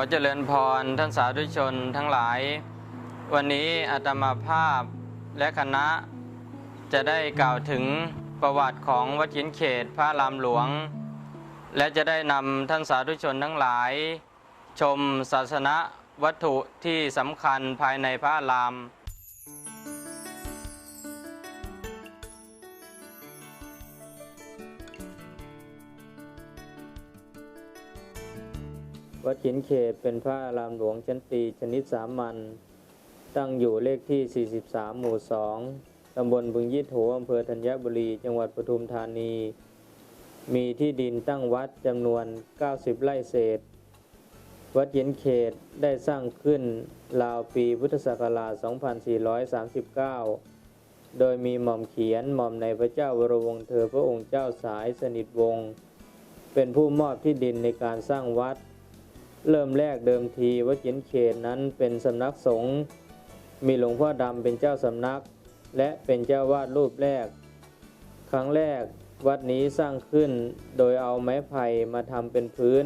ขอเจริญพรท่านสาธุชนทั้งหลาย วันนี้อาตมาภาพและคณะ จะได้กล่าวถึงประวัติของวัดหินเขตพระรามหลวง และจะได้นำท่านสาธุชนทั้งหลาย ชมศาสนวัตถุที่สำคัญภายในพระราม วัดหินเขตเป็นพระอารามหลวงชั้นตีชนิดสามัญตั้งอยู่เลขที่ 43 หมู่ 2 ตำบลบึงยี่โถอำเภอธัญบุรี จังหวัดปทุมธานี มีที่ดินตั้งวัดจำนวน 90 ไร่เศษ วัดหินเขตได้สร้างขึ้นราวปีพุทธศักราช 2439 โดยมีหม่อมเขียนหม่อมในพระเจ้าวรวงเธอพระองค์เจ้าสายสนิทวงศ์เป็นผู้มอบที่ดินในการสร้างวัด เริ่มแรกเดิมทีวัดหินเขตนั้นเป็นสำนักสงฆ์มีหลวงพ่อดำเป็นเจ้าสำนัก และเป็นเจ้าวาดรูปแรก ครั้งแรกวัดนี้สร้างขึ้นโดยเอาไม้ไผ่มาทำเป็นพื้น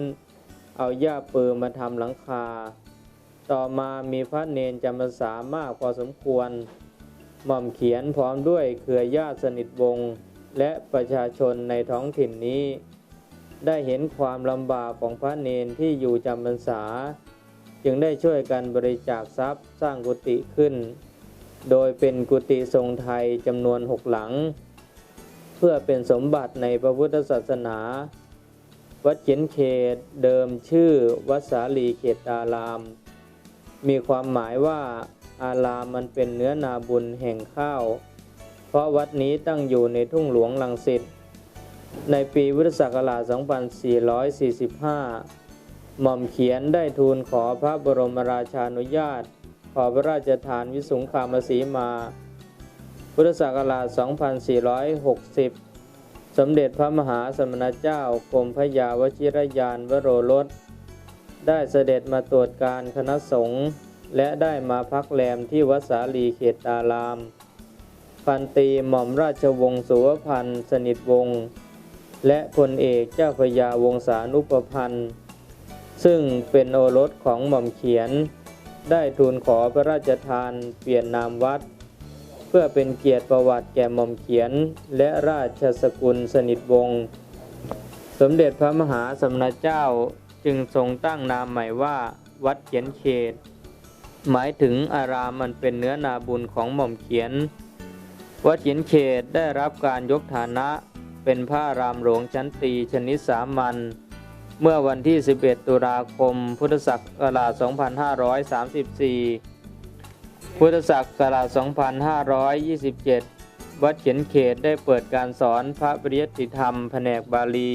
เอาหญ้าปือมาทำหลังคา ต่อมามีพระเนนจำพรรษามากพอสมควร หม่อมเขียนพร้อมด้วยเครือญาติสนิทวงศ์และประชาชนในท้องถิ่นนี้ ได้เห็นความลำบากของพระเนนที่อยู่จำพรรษา จึงได้ช่วยกันบริจาคทรัพย์สร้างกุฏิขึ้น โดยเป็นกุฏิทรงไทยจำนวนหกหลัง เพื่อเป็นสมบัติในพระพุทธศาสนา วัดเขียนเขตเดิมชื่อวัดสาลีเขตตาราม มีความหมายว่าอารามมันเป็นเนื้อนาบุญแห่งข้าว เพราะวัดนี้ตั้งอยู่ในทุ่งหลวงลังสิต ในปีพุทธศักราช 2445 หม่อมเขียนได้ทูลขอพระบรมราชานุญาต ขอพระราชทานวิสุงคามสีมา พุทธศักราช 2460 สมเด็จพระมหาสมณเจ้ากรมพระยาวชิรยานวโรรส ได้เสด็จมาตรวจการคณะสงฆ์และได้มาพักแรมที่วัดสาลีเขตตาราม พันตีหม่อมราชวงศ์สุวพันธ์สนิทวงศ์ และพลเอกเจ้าพยาวงศานุปพันธ์ ซึ่งเป็นโอรสของหม่อมเขียน ได้ทูลขอพระราชทานเปลี่ยนนามวัด เพื่อเป็นเกียรติประวัติแก่หม่อมเขียน และราชสกุลสนิทวงศ์สมเด็จพระมหาสมณเจ้าจึงทรงตั้งนามใหม่ว่าวัดเขียนเขต หมายถึงอารามมันเป็นเนื้อนาบุญของหม่อมเขียน วัดเขียนเขตได้รับการยกฐานะ เป็นพระอารามหลวงชั้นตีชนิดสามัญเมื่อวันที่ 11 ตุลาคม พุทธศักราช 2534 พุทธศักราช 2527 วัดเขียนเขตได้เปิดการสอนพระปริยัติธรรมแผนกบาลี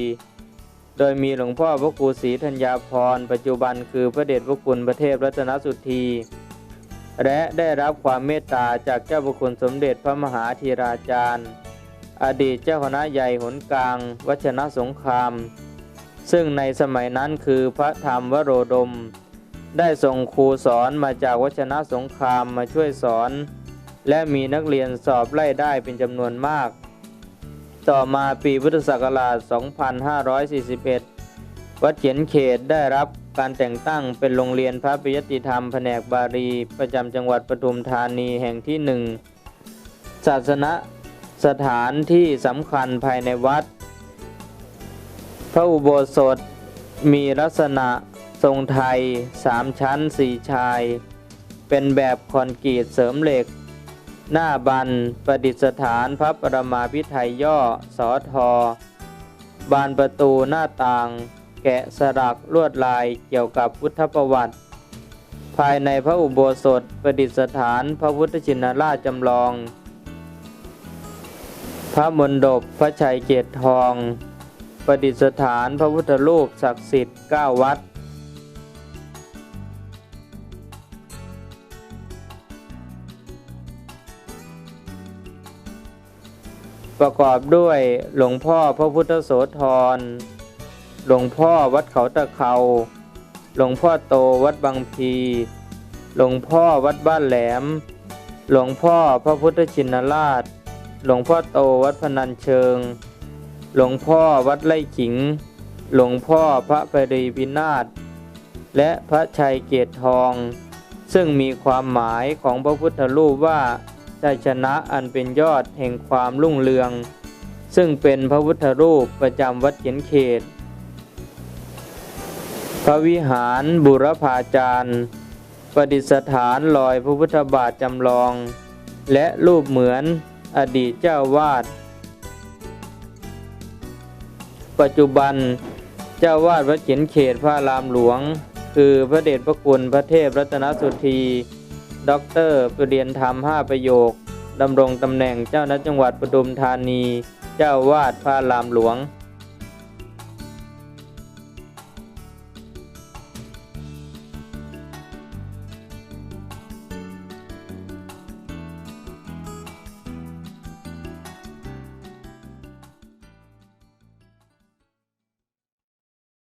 โดยมีหลวงพ่อพระครูศรีธัญญาพร ปัจจุบันคือพระเดชพระคุณพระเทพรัตนสุธี และได้รับความเมตตาจากเจ้าพระคุณสมเด็จพระมหาธีราจารย์ อดีตเจ้าคณะใหญ่หนกลาง วัชนะสงคราม ซึ่งในสมัยนั้นคือพระธรรมวโรดม ได้ส่งครูสอนมาจากวัชนะสงครามมาช่วยสอน และมีนักเรียนสอบไล่ได้เป็นจำนวนมาก ต่อมาปีพุทธศักราช 2541 วัดเขียนเขตได้รับการแต่งตั้งเป็นโรงเรียนพระปิยติธรรมแผนกบาลีประจำจังหวัดปทุมธานีแห่งที่หนึ่งศาสน สถานที่สำคัญภายในวัด พระอุโบสถมีลักษณะทรงไทยสามชั้นสี่ชาย เป็นแบบคอนกรีตเสริมเหล็ก หน้าบันประดิษฐานพระประมาพิไทยย่อสอทอบานประตูหน้าต่าง แกะสลักลวดลายเกี่ยวกับพุทธประวัติ ภายในพระอุโบสถประดิษฐานพระพุทธชินราชจำลอง พระมณฑปพระชัยเกตทอง ประดิษฐานพระพุทธรูปศักดิ์สิทธิ์เก้าวัด ประกอบด้วยหลวงพ่อพระพุทธโสธร หลวงพ่อวัดเขาตะเขา หลวงพ่อโตวัดบางพี หลวงพ่อวัดบ้านแหลม หลวงพ่อพระพุทธชินราช หลวงพ่อโตวัดพนัญเชิง หลวงพ่อวัดไร่ขิง หลวงพ่อพระปรีพินาศและพระชัยเกตทอง ซึ่งมีความหมายของพระพุทธรูปว่าชัยชนะอันเป็นยอดแห่งความรุ่งเรือง ซึ่งเป็นพระพุทธรูปประจำวัดเขียนเขต พระวิหารบุรพาจารย์ ประดิษฐานลอยพระพุทธบาทจำลอง และรูปเหมือน อดีตเจ้าวาด ปัจจุบันเจ้าวาดวัดเขียนเขตพระรามหลวง คือพระเดชพระคุณพระเทพรัตนสุธีด็อกเตอร์ปรริยนธรรมห้าประโยคดำรงตำแหน่งเจ้าหน้าจังหวัดปทุมธานี เจ้าวาดพระรามหลวง